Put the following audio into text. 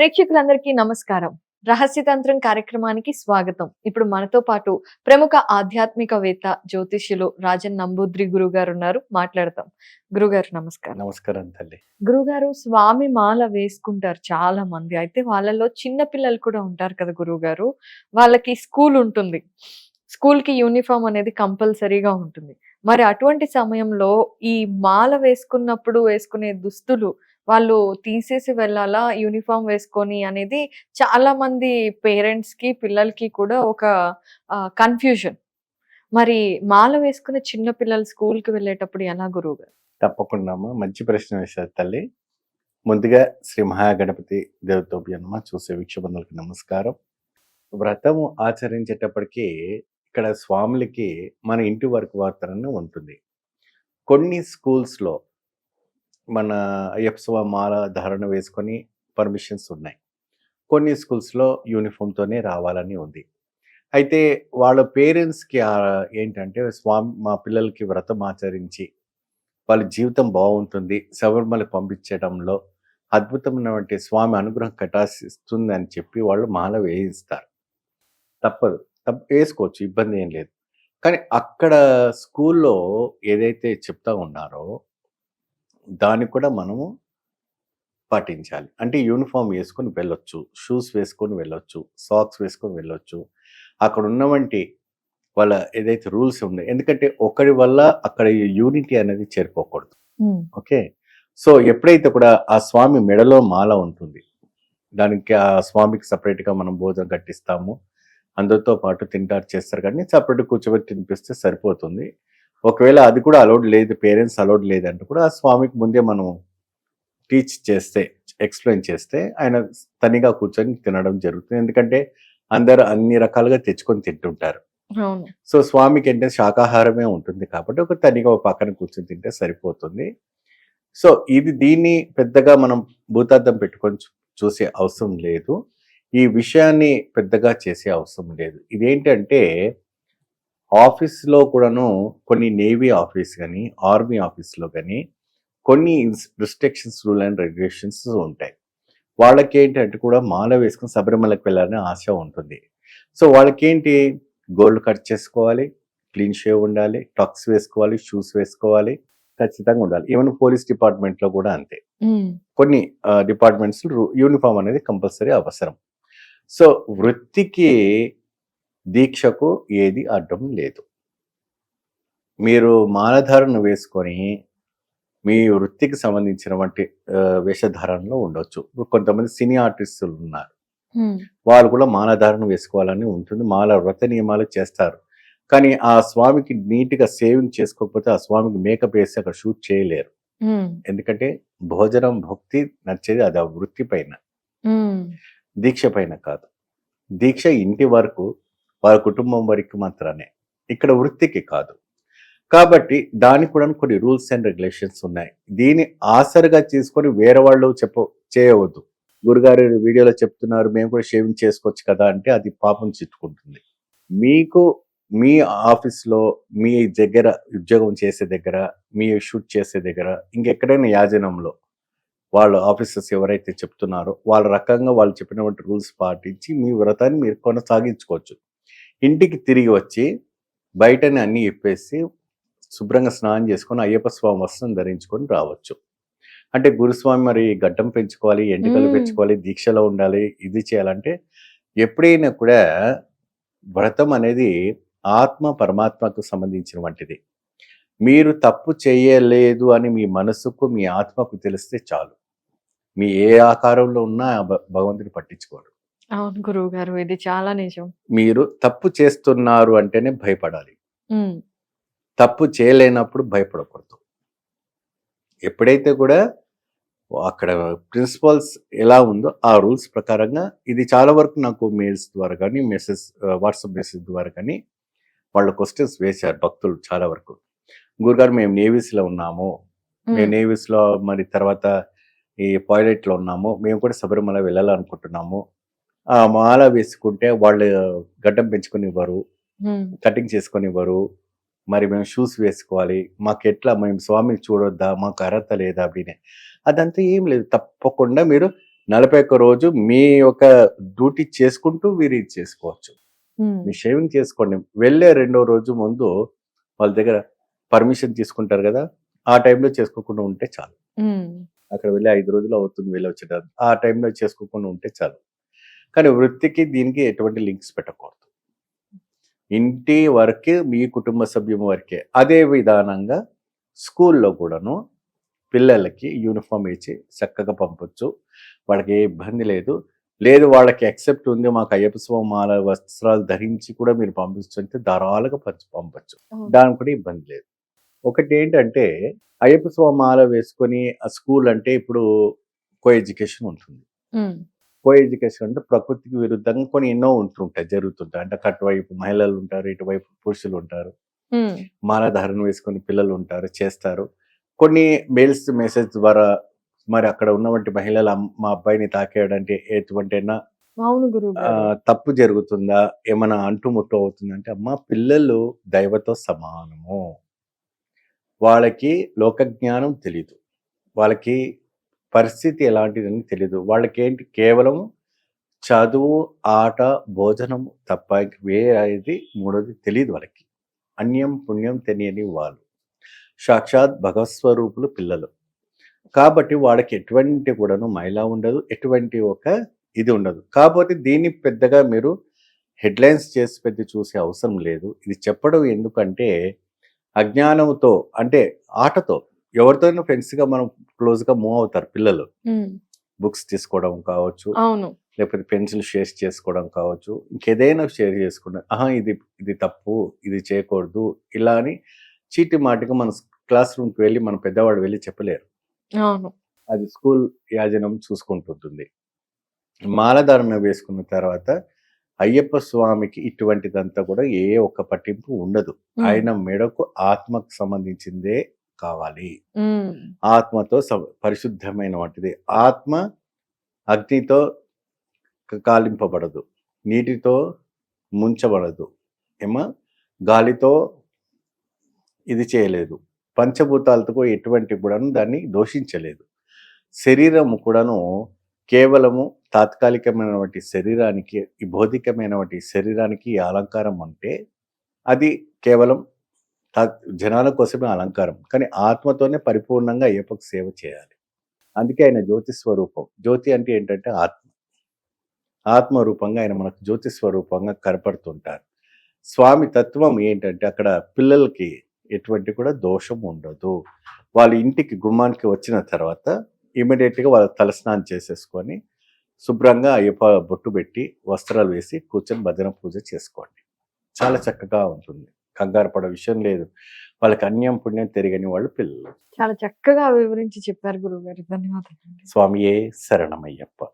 ప్రేక్షకులందరికీ నమస్కారం. రహస్యతంత్రం కార్యక్రమానికి స్వాగతం. ఇప్పుడు మనతో పాటు ప్రముఖ ఆధ్యాత్మికవేత్త జ్యోతిష్యులు రాజన్ నంబూద్రి గురువు గారు ఉన్నారు మాట్లాడతాం. గురుగారు నమస్కారం. నమస్కారం తల్లి. గురుగారు స్వామి మాల వేసుకుంటారు చాలా మంది అయితే వాళ్ళలో చిన్న పిల్లలు కూడా ఉంటారు కదా గురుగారు. వాళ్ళకి స్కూల్ ఉంటుంది. స్కూల్కి యూనిఫామ్ అనేది కంపల్సరీగా ఉంటుంది. మరి అటువంటి సమయంలో ఈ మాల వేసుకున్నప్పుడు వేసుకునే దుస్తులు వాళ్ళు తీసేసి వెళ్ళాలా? యూనిఫామ్ వేసుకొని అనేది చాలా మంది పేరెంట్స్కి పిల్లలకి కూడా ఒక కన్ఫ్యూజన్. మరి మాల వేసుకునే చిన్న పిల్లలు స్కూల్కి వెళ్ళేటప్పుడు ఎలా గురువు గారు తప్పకుండా అమ్మా. మంచి ప్రశ్న వేశారు తల్లి. ముందుగా శ్రీ మహాగణపతి అమ్మ చూసే వీక్షబంధులకు నమస్కారం. వ్రతము ఆచరించేటప్పటికీ ఇక్కడ స్వాములకి మన ఇంటి వరకు వార్తనే ఉంటుంది. కొన్ని స్కూల్స్లో మన అయ్యప్ప మాల ధారణ వేసుకొని పర్మిషన్స్ ఉన్నాయి. కొన్ని స్కూల్స్లో యూనిఫామ్తోనే రావాలని ఉంది. అయితే వాళ్ళ పేరెంట్స్కి ఏంటంటే స్వామి మా పిల్లలకి వ్రతం ఆచరించి వాళ్ళ జీవితం బాగుంటుంది. శబరిమల పంపించడంలో అద్భుతమైనటువంటి స్వామి అనుగ్రహం కటాసిస్తుందని అని చెప్పి వాళ్ళు మాల వేయిస్తారు. తప్పదు. వేసుకోవచ్చు ఇబ్బంది ఏం లేదు. కానీ అక్కడ స్కూల్లో ఏదైతే చెప్తా ఉన్నారో దాన్ని కూడా మనము పాటించాలి. అంటే యూనిఫామ్ వేసుకొని వెళ్ళొచ్చు షూస్ వేసుకొని వెళ్ళొచ్చు సాక్స్ వేసుకొని వెళ్ళొచ్చు. అక్కడ ఉన్నవంటి వాళ్ళ ఏదైతే రూల్స్ ఉన్నాయి ఎందుకంటే ఒకరి వల్ల అక్కడ యూనిటీ అనేది చేరుకోకూడదు ఓకే? సో ఎప్పుడైతే కూడా ఆ స్వామి మెడలో మాల ఉంటుంది దానికి ఆ స్వామికి సపరేట్గా మనం భోజనం కట్టిస్తాము. అందరితో పాటు తింటారు చేస్తారు. కానీ సపరేట్ కూర్చోబెట్టి తినిపిస్తే సరిపోతుంది. ఒకవేళ అది కూడా అలౌడ్ లేదు పేరెంట్స్ అలౌడ్ లేదంటే కూడా ఆ స్వామికి ముందే మనం టీచ్ చేస్తే ఎక్స్ప్లెయిన్ చేస్తే ఆయన తనిగా కూర్చొని తినడం జరుగుతుంది. ఎందుకంటే అందరు అన్ని రకాలుగా తెచ్చుకొని తింటుంటారు. సో స్వామికి అంటే శాకాహారమే ఉంటుంది కాబట్టి ఒక తనిగా ఒక పక్కన కూర్చొని తింటే సరిపోతుంది. సో ఇది దీన్ని పెద్దగా మనం భూతార్థం పెట్టుకొని చూసే అవసరం లేదు. ఈ విషయాన్ని పెద్దగా చేసే అవసరం లేదు. ఇదేంటంటే ఆఫీస్లో కూడాను కొన్ని నేవీ ఆఫీస్ కానీ ఆర్మీ ఆఫీస్లో కానీ కొన్ని రిస్ట్రిక్షన్స్ రూల్ అండ్ రెగ్యులేషన్స్ ఉంటాయి. వాళ్ళకి ఏంటంటే కూడా మాల వేసుకుని శబరిమలకు వెళ్ళాలని ఆశ ఉంటుంది. సో వాళ్ళకి ఏంటి గోల్డ్ కట్ చేసుకోవాలి క్లీన్ షేవ్ ఉండాలి టక్స్ వేసుకోవాలి షూస్ వేసుకోవాలి ఖచ్చితంగా ఉండాలి. ఈవెన్ పోలీస్ డిపార్ట్మెంట్లో కూడా అంతే. కొన్ని డిపార్ట్మెంట్స్ యూనిఫామ్ అనేది కంపల్సరీ అవసరం. సో వృత్తికి దీక్షకు ఏది అడ్డం లేదు. మీరు మాలధారణ వేసుకొని మీ వృత్తికి సంబంధించిన వంటి వేషధారణలో ఉండొచ్చు. ఇప్పుడు కొంతమంది సినీ ఆర్టిస్టులు ఉన్నారు. వాళ్ళు కూడా మాలధారణ వేసుకోవాలని ఉంటుంది. మాల వ్రత నియమాలు చేస్తారు. కానీ ఆ స్వామికి నీట్గా సేవింగ్ చేసుకోకపోతే ఆ స్వామికి మేకప్ వేసి అక్కడ షూట్ చేయలేరు. ఎందుకంటే భోజనం భక్తి నచ్చేది అది ఆ వృత్తి పైన. దీక్ష పైన కాదు. దీక్ష ఇంటి వరకు వారి కుటుంబం వరకు మాత్రమే. ఇక్కడ వృత్తికి కాదు. కాబట్టి దానికి కూడా కొన్ని రూల్స్ అండ్ రెగ్యులేషన్స్ ఉన్నాయి. దీన్ని ఆసరిగా తీసుకొని వేరే వాళ్ళు చెప్ప చేయవద్దు. గురుగారు వీడియోలో చెప్తున్నారు మేము కూడా షేవింగ్ చేసుకోవచ్చు కదా అంటే అది పాపం చిట్టుకుంటుంది. మీకు మీ ఆఫీస్లో మీ దగ్గర ఉద్యోగం చేసే దగ్గర మీ షూట్ చేసే దగ్గర ఇంకెక్కడైనా యాజనంలో వాళ్ళ ఆఫీసర్స్ ఎవరైతే చెప్తున్నారో వాళ్ళ రకంగా వాళ్ళు చెప్పినటువంటి రూల్స్ పాటించి మీ వ్రతాన్ని మీరు కొనసాగించుకోవచ్చు. ఇంటికి తిరిగి వచ్చి బయటని అన్ని ఇప్పేసి శుభ్రంగా స్నానం చేసుకొని అయ్యప్ప స్వామి వస్త్రం ధరించుకొని రావచ్చు. అంటే గురుస్వామి మరి గడ్డం పెంచుకోవాలి ఎంటికలు. పెంచుకోవాలి దీక్షలో ఉండాలి ఇది చేయాలంటే ఎప్పుడైనా కూడా వ్రతం అనేది ఆత్మ పరమాత్మకు సంబంధించిన వంటిది మీరు తప్పు చేయలేదు అని మీ మనసుకు మీ ఆత్మకు తెలిస్తే చాలు. మీ ఏ ఆకారంలో ఉన్నా ఆ భ- భగవంతుని పట్టించుకోడు. అవును గురువు గారు ఇది చాలా నిజం. మీరు తప్పు చేస్తున్నారు అంటేనే భయపడాలి. తప్పు చేయలేనప్పుడు భయపడకూడదు. ఎప్పుడైతే కూడా అక్కడ ప్రిన్సిపల్స్ ఎలా ఉందో ఆ రూల్స్ ప్రకారంగా ఇది చాలా వరకు నాకు మెయిల్స్ ద్వారా కానీ మెసేజ్ వాట్సాప్ మెసేజ్ ద్వారా కానీ వాళ్ళ క్వశ్చన్స్ వేశారు భక్తులు చాలా వరకు. గురుగారు మేము నేవీస్లో ఉన్నాము. మేము నేవీస్లో మరి తర్వాత ఈ పాయిలెట్లో ఉన్నాము. మేము కూడా శబరిమల వెళ్ళాలనుకుంటున్నాము. ఆ మాల వేసుకుంటే వాళ్ళు గడ్డం పెంచుకునివ్వరు కటింగ్ చేసుకొని ఇవ్వరు మరి మేము షూస్ వేసుకోవాలి. మాకు ఎట్లా మేము స్వామిని చూడొద్దా? మాకు అర్హత లేదా? అప్పుడే అదంతా ఏం లేదు. తప్పకుండా మీరు నలభై ఒక్క రోజు మీ యొక్క డ్యూటీ చేసుకుంటూ మీరు ఇది చేసుకోవచ్చు. మీ షేవింగ్ చేసుకోండి. వెళ్ళే రెండో రోజు ముందు వాళ్ళ దగ్గర పర్మిషన్ తీసుకుంటారు కదా? ఆ టైంలో చేసుకోకుండా ఉంటే చాలు. అక్కడ వెళ్ళి ఐదు రోజులు అవుతుంది వెళ్ళి వచ్చేటప్పుడు ఆ టైంలో చేసుకోకుండా ఉంటే చాలు. కానీ వృత్తికి దీనికి ఎటువంటి లింక్స్ పెట్టకూడదు. ఇంటి వరకే మీ కుటుంబ సభ్యం వరకే. అదే విధానంగా స్కూల్లో కూడాను పిల్లలకి యూనిఫామ్ ఇచ్చి చక్కగా పంపొచ్చు. వాళ్ళకి ఏ ఇబ్బంది లేదు. లేదు వాళ్ళకి ఎక్సెప్ట్ ఉంది మాకు అయ్యప్ప స్వామి వస్త్రాలు ధరించి కూడా మీరు పంపించంటే ధారాళంగా పంచి పంపచ్చు. దానికి కూడా ఇబ్బంది లేదు. ఒకటి ఏంటంటే అయ్యప్ప స్వామి మాల వేసుకొని ఆ స్కూల్ అంటే ఇప్పుడు కో ఎడ్యుకేషన్ ఉంటుంది. కో ఎడ్యుకేషన్ అంటే ప్రకృతికి విరుద్ధంగా కొన్ని ఎన్నో ఉంటుంటాయి జరుగుతుంటాయి. అంటే అటువైపు మహిళలు ఉంటారు ఇటువైపు పురుషులు ఉంటారు. ఉమ్, మాల ధారణ వేసుకొని పిల్లలు ఉంటారు చేస్తారు. కొన్ని మెయిల్స్ మెసేజ్ ద్వారా మరి అక్కడ ఉన్నటువంటి మహిళలు మా అబ్బాయిని తాకేయడంటే ఎటువంటి తప్పు జరుగుతుందా? ఏమైనా అంటుముట్టు అవుతుందంటే అమ్మ పిల్లలు దైవతో సమానము. వాళ్ళకి లోకజ్ఞానం తెలీదు. వాళ్ళకి పరిస్థితి ఎలాంటిదని తెలీదు. వాళ్ళకి ఏంటి కేవలం చదువు ఆట భోజనం తప్ప వేరేది మూడోది తెలియదు వాళ్ళకి. అన్యం పుణ్యం తెలియని వాళ్ళు. సాక్షాత్ భగవస్వరూపులు పిల్లలు. కాబట్టి వాళ్ళకి ఎటువంటి కూడాను మైలా ఉండదు. ఎటువంటి ఒక ఇది ఉండదు. కాకపోతే దీన్ని పెద్దగా మీరు హెడ్లైన్స్ చేసి పెద్ద చూసే అవసరం లేదు. ఇది చెప్పడం ఎందుకంటే అజ్ఞానంతో అంటే ఆటతో ఎవరితోనైనా ఫ్రెండ్స్గా మనం క్లోజ్గా మూవ్ అవుతారు పిల్లలు. బుక్స్ తీసుకోవడం కావచ్చు అవును. లేకపోతే పెన్సిల్ షేర్ చేసుకోవడం కావచ్చు ఇంకేదైనా షేర్ చేసుకుంటాం ఆహా ఇది ఇది తప్పు ఇది చేయకూడదు ఇలా అని చీటి మాటిగా మన క్లాస్ రూమ్కి వెళ్ళి మన పెద్దవాడు వెళ్ళి చెప్పలేరు. అవును. అది స్కూల్ యాజనం చూసుకుంటుంటుంది. మాలధారణ వేసుకున్న తర్వాత అయ్యప్ప స్వామికి ఇటువంటిదంతా కూడా ఏ ఒక్క పట్టింపు ఉండదు. ఆయన మెడకు ఆత్మకు సంబంధించిందే కావాలి. ఆత్మతో స- పరిశుద్ధమైన వాటిది. ఆత్మ అగ్నితో కాలింపబడదు. నీటితో ముంచబడదు. ఏమో? గాలితో ఇది చేయలేదు. పంచభూతాలతో ఎటువంటి కూడాను దాన్ని దోషించలేదు. శరీరము కూడాను కేవలము తాత్కాలికమైనటువంటి శరీరానికి ఈ భౌతికమైనటువంటి శరీరానికి అలంకారం అంటే అది కేవలం తా- జనాల కోసమే అలంకారం. కానీ ఆత్మతోనే పరిపూర్ణంగా అయ్యప్పకు సేవ చేయాలి. అందుకే ఆయన జ్యోతి స్వరూపం. జ్యోతి అంటే ఏంటంటే ఆత్మ. ఆత్మ రూపంగా ఆయన మనకు జ్యోతి స్వరూపంగా కనపడుతుంటారు. స్వామి తత్వం ఏంటంటే అక్కడ పిల్లలకి ఎటువంటి కూడా దోషం ఉండదు. వాళ్ళ ఇంటికి గుమ్మానికి వచ్చిన తర్వాత ఇమీడియట్గా వాళ్ళ తలస్నానం చేసేసుకొని శుభ్రంగా అయ్యప్ప బొట్టు పెట్టి వస్త్రాలు వేసి కూర్చొని భజన పూజ చేసుకోండి. చాలా చక్కగా ఉంటుంది. కంగారు పడే విషయం లేదు. వాళ్ళకి అన్యం పుణ్యం తిరగని వాళ్ళు పిల్లలు. చాలా చక్కగా వివరించి చెప్పారు గురువు గారు ధన్యవాదాలు. స్వామియే శరణమయ్యప్ప.